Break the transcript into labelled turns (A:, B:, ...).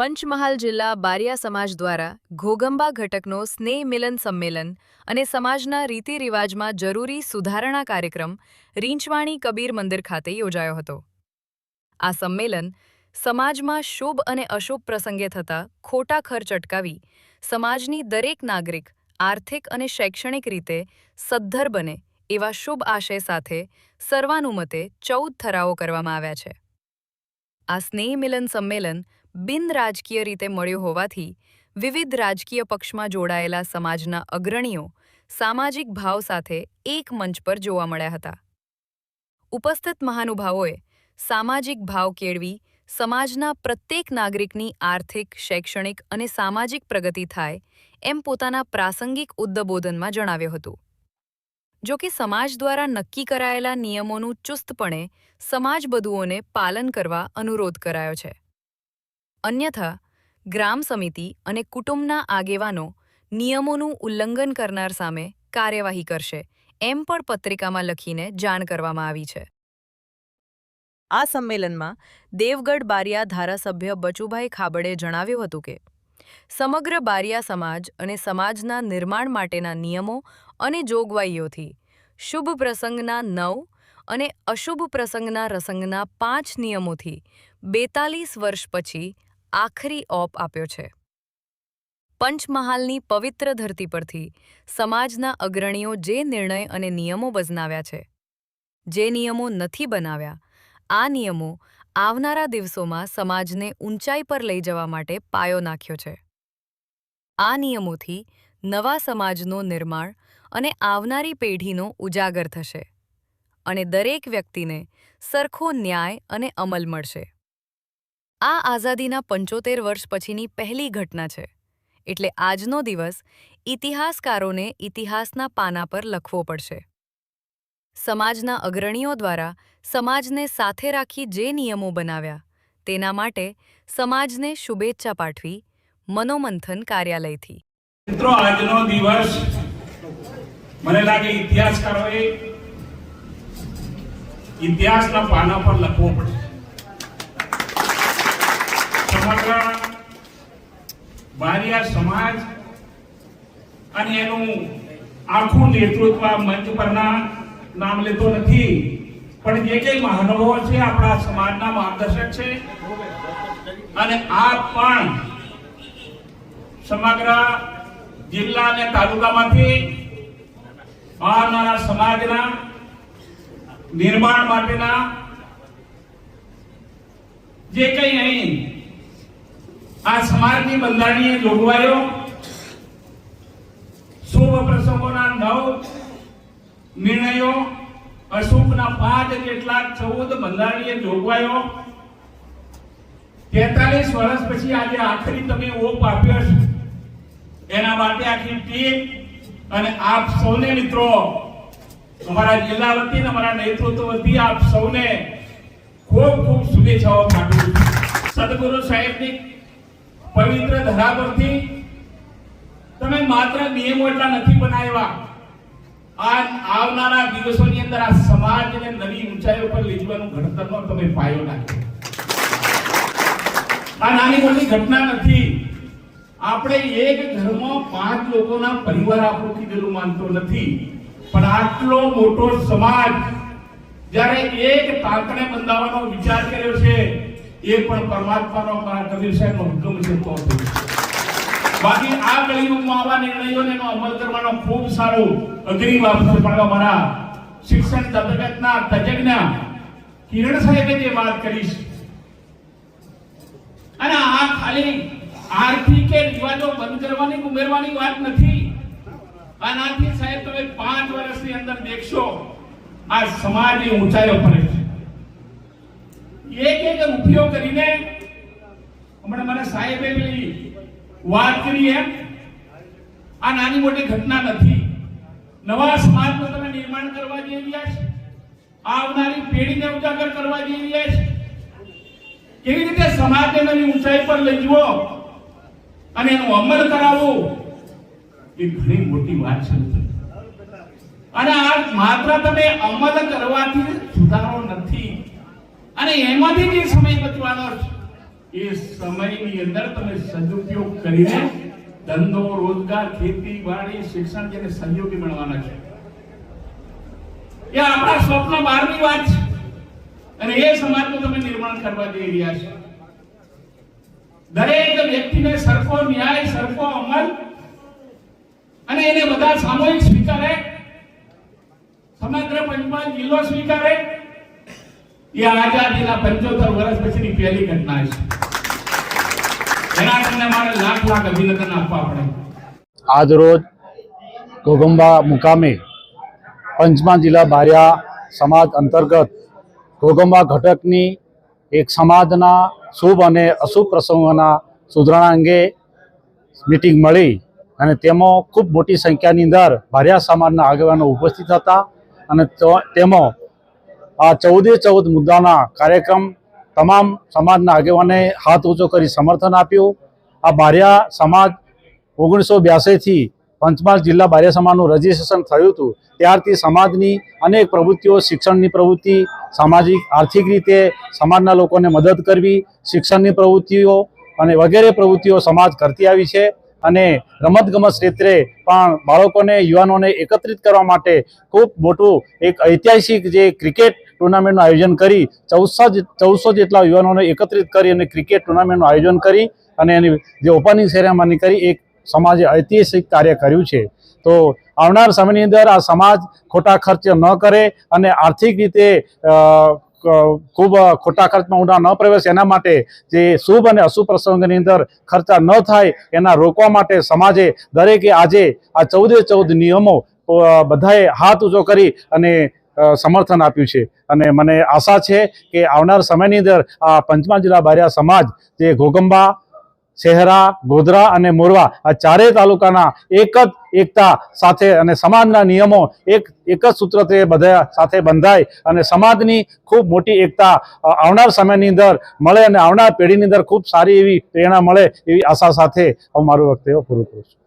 A: પંચમહાલ જિલ્લા બારિયા સમાજ દ્વારા ઘોગંબા ઘટકનો સ્નેહ મિલન સંમેલન અને સમાજના રીતિ રિવાજમાં જરૂરી સુધારણા કાર્યક્રમ રીંછવાણી કબીર મંદિર ખાતે યોજાયો હતો. આ સંમેલન સમાજમાં શુભ અને અશુભ પ્રસંગે થતા ખોટા ખર્ચ અટકાવી સમાજની દરેક નાગરિક આર્થિક અને શૈક્ષણિક રીતે સદ્ધર બને એવા શુભ આશય સાથે સર્વાનુમતે ચૌદ ઠરાવો કરવામાં આવ્યા છે. આ સ્નેહ મિલન સંમેલન બિન રાજકીય રીતે મળ્યું હોવાથી વિવિધ રાજકીય પક્ષમાં જોડાયેલા સમાજના અગ્રણીઓ સામાજિક ભાવ સાથે એક મંચ પર જોવા મળ્યા હતા. ઉપસ્થિત મહાનુભાવોએ સામાજિક ભાવ કેળવી, સમાજના પ્રત્યેક નાગરિકની આર્થિક, શૈક્ષણિક અને સામાજિક પ્રગતિ થાય એમ પોતાના પ્રાસંગિક ઉદ્દબોધનમાં જણાવ્યું હતું. જો કે સમાજ દ્વારા નક્કી કરાયેલા નિયમોનું ચુસ્તપણે સમાજબધુઓને પાલન કરવા અનુરોધ કરાયો છે. અન્યથા, ગ્રામ સમિતિ અને કુટુંબના આગેવાનો નિયમોનું ઉલ્લંઘન કરનાર સામે કાર્યવાહી કરશે, એમ પણ પત્રિકામાં લખીને જાણ કરવામાં આવી છે. આ સંમેલનમાં દેવગઢ બારિયા ધારાસભ્ય બચુભાઈ ખાબડે જણાવ્યું હતું કે, સમગ્ર બારિયા સમાજ અને સમાજના નિર્માણ માટેના નિયમો અને જોગવાઈઓથી શુભ પ્રસંગના નવ અને અશુભ પ્રસંગના રસંગના પાંચ નિયમોથી બેતાલીસ વર્ષ પછી આખરી ઓપ આપ્યો છે. પંચમહાલની પવિત્ર ધરતી પરથી સમાજના અગ્રણીઓ જે નિર્ણય અને નિયમો બજનાવ્યા છે, જે નિયમો નથી બનાવ્યા, આ નિયમો આવનારા દિવસોમાં સમાજને ઊંચાઈ પર લઈ જવા માટે પાયો નાખ્યો છે. આ નિયમોથી નવા સમાજનો નિર્માણ અને આવનારી પેઢીનો ઉજાગર થશે અને દરેક વ્યક્તિને સરખો ન્યાય અને અમલ મળશે. આ આઝાદીના પંચોતેર વર્ષ પછીની પહેલી ઘટના છે. એટલે આજનો દિવસ ઇતિહાસકારોને ઇતિહાસના પાના પર લખવો પડશે. સમાજના અગ્રણીઓ દ્વારા સમાજને સાથે રાખી જે નિયમો બનાવ્યા, તેના માટે સમાજને શુભેચ્છા પાઠવી મનોમંથન કાર્યાલયથી.
B: મિત્રો, આજનો દિવસ મને લાગે ઇતિહાસકારોએ ઇતિહાસના પાના પર લખવો પડશે. સમગ્ર બારિયા સમાજ અને એનું આખું નેતૃત્વ મંચ નામ લેતો નથી. પણ જે કઈ મહાનુભાવો છે, આપણા સમાજના માર્ગદર્શક છે. અને આ પણ સમગ્ર જિલ્લા અને તાલુકામાંથી આવનારા સમાજના નિર્માણ માટેના જે કંઈ અહીં આ સમાજની બંધારણીય જોગવાઈઓ, શુભ પ્રસંગોના નવ નિર્ણયો અશુભના પાંચ કેટલાક ચૌદ બંધારણીય જોગવાઈઓ. તેતાલીસ વર્ષ પછી આજે આખરી તમે ઓપ આપ્યો છે. એના માટે આખી ટીમ અને આપ સૌને મિત્રો, અમારા જિલ્લા વતી અમારા નેતૃત્વ વતી આપ સૌને ખૂબ ખૂબ શુભેચ્છાઓ પાઠવું સદગુરુ સાહેબની પવિત્ર ધરા પરથી તમે માત્ર નિયમો એટલા નથી બનાવ્યા. આ આવનારા દિવસોની અંદર આ સમાજને નવી ઊંચાઈઓ પર લઈ જવાનું ઘડતરનો તમે પાયો નાખ્યો. આ નાની મોટી ઘટના નથી. આપણે એક ઘરમાં પાંચ લોકોના પરિવાર આપણું કીધેલું માનતો નથી. પણ આટલો મોટો સમાજ જ્યારે એક તાંતણે બંધાવવાનો વિચાર કર્યો છે એ પણ પરમાત્માનો મારા કબીર સાહેબનો હુકમ છે તો બાકી આ કળિયુગમાં આવા નિર્ણયોને અમલ કરવાનો ખૂબ સારો અગ્રિમ અવસર પણ અમારા શિક્ષણ જગતના તજજ્ઞ કિરણ સાહેબે જે વાત કરી છે. અને આ ખાલી આર્થિક કે રિવાજો બંધ કરવાની ઉમેરવાની વાત નથી. આનાથી સાહેબ તમે પાંચ વર્ષની અંદર દેખશો, આ સમાજની ઊંચાઈઓ પર છે એક એક ઉપયોગ કરીને હમણાં મને સાહેબે પેલી વાત કરી એમ. આ નાની મોટી ઘટના નથી. નવા સમાજનું તમે નિર્માણ કરવા જઈ રહ્યા છે. આવનારી પેઢીને ઉજાગર કરવા જઈ રહ્યા છે. કેવી રીતે સમાજને નવી ઊંચાઈ પર લઈ જવો અને એનો અમલ કરાવવો એ ઘણી મોટી વાત છે. અને આ માત્ર તમે અમલ કરવાથી સુધારો નથી. અને એમાંથી જે સમય બચવાનો છે? એ સમયની અંદર તમે સદુપયોગ કરીને ધંધો, રોજગાર, ખેતી, વાડી, શિક્ષણ જેને સહયોગી મળવાના છે. એ આપણા સ્વપ્ન બહારની વાત છે. અને એ સમાજનું તમે નિર્માણ કરવા જઈ રહ્યા છો. દરેક વ્યક્તિને સરખો ન્યાય, સરખો અમલ અને એને બધા સામૂહિક સ્વીકારે. સમગ્ર પંચમહાલ જિલ્લો સ્વીકારે. એ આઝાદીના પંચોતેર વર્ષ પછીની પહેલી ઘટના છે. એના તમને મારે લાખ લાખ અભિનંદન આપવા પડે.
C: આજ રોજ ઘોગંબા મુકામે પંચમા જિલ્લા બારિયા સમાજ અંતર્ગત ઘોગંબા ઘટકની એક સમાજના શુભ અને અશુભ પ્રસંગોના સુધારણા અંગે મિટિંગ મળી અને તેમાં ખૂબ મોટી સંખ્યાની અંદર બારિયા સમાજના આગેવાનો ઉપસ્થિત હતા અને તેમાં આ ચૌદે ચૌદ મુદ્દાના કાર્યક્રમ તમામ સમાજના આગેવાને હાથ ઊંચો કરી સમર્થન આપ્યું. આ બારિયા સમાજ ઓગણીસો બ્યાસીથી પંચમહાલ જિલ્લા બારિયા સમાજનું રજીસ્ટ્રેશન થયું હતું. ત્યારથી સમાજની અનેક પ્રવૃત્તિઓ, શિક્ષણની પ્રવૃત્તિ, સામાજિક, આર્થિક રીતે સમાજના લોકોને મદદ કરવી, શિક્ષણની પ્રવૃત્તિઓ અને વગેરે પ્રવૃત્તિઓ સમાજ કરતી આવી છે. અને રમતગમત ક્ષેત્રે પણ બાળકોને, યુવાનોને એકત્રિત કરવા માટે ખૂબ મોટું એક ઐતિહાસિક જે ક્રિકેટ ટુર્નામેન્ટનું આયોજન કરી ચૌદસો ચૌદસો જેટલા યુવાનોને એકત્રિત કરી અને ક્રિકેટ ટુર્નામેન્ટનું આયોજન કરી અને એની જે ઓપનિંગ સેરેમની કરી એક સમાજે ઐતિહાસિક કાર્ય કર્યું છે. તો આવનાર સમયની અંદર આ સમાજ ખોટા ખર્ચ ન કરે અને આર્થિક રીતે ખૂબ ખોટા ખર્ચમાં ઊંડા ન પ્રવેશ. એના માટે જે શુભ અને અશુભ પ્રસંગની અંદર ખર્ચા ન થાય, એના રોકવા માટે સમાજે દરેકે આજે આ ચૌદે ચૌદ નિયમો બધાએ હાથ ઊંચો કરી અને સમર્થન આપ્યું છે. અને મને આશા છે કે આવનાર સમયની અંદર આ પંચમહાલ જિલ્લા બારિયા સમાજ, જે ઘોગંબા શહેરા ગોધરા અને મોરવા, આ ચારેય તાલુકાના એક જ એકતા સાથે અને સમાજના નિયમો એક એક જ સૂત્રથી બધા સાથે બંધાય અને સમાજની ખૂબ મોટી એકતા આવનાર સમયની અંદર મળે અને આવનાર પેઢીની અંદર ખૂબ સારી એવી પ્રેરણા મળે એવી આશા સાથે હું મારું વક્તવ્ય પૂરું કરું છું.